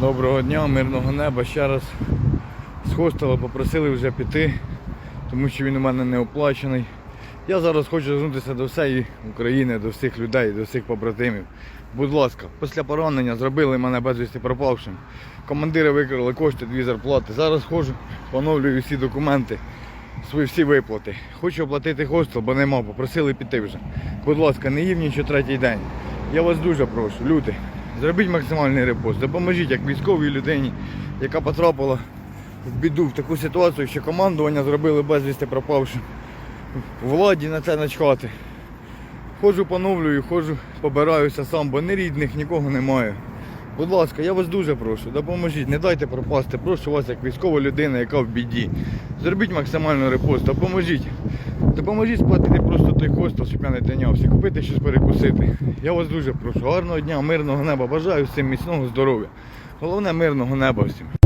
Доброго дня, мирного неба. Ще раз з хостела попросили вже піти, тому що він у мене не оплачений. Я зараз хочу звернутися до всієї України, до всіх людей, до всіх побратимів. Будь ласка, після поранення зробили мене безвісти пропавшим. Командири викрили кошти, дві зарплати. Зараз ходжу, поновлюю всі документи, свої всі виплати. Хочу оплатити хостел, бо нема, попросили піти вже. Будь ласка, не їв нічого третій день. Я вас дуже прошу, люди, зробіть максимальний репост, допоможіть як військовій людині, яка потрапила в біду, в таку ситуацію, що командування зробили безвісти пропавшим. Владі на це начхати. Ходжу поновлюю, ходжу, побираюся сам, бо ні рідних, нікого немає. Будь ласка, я вас дуже прошу, допоможіть, не дайте пропасти. Прошу вас як військова людина, яка в біді. Зробіть максимальну репост, допоможіть. Допоможіть сплатити просто той хостел, щоб я не тинявся, купити щось перекусити. Я вас дуже прошу. Гарного дня, мирного неба. Бажаю всім міцного здоров'я. Головне мирного неба всім.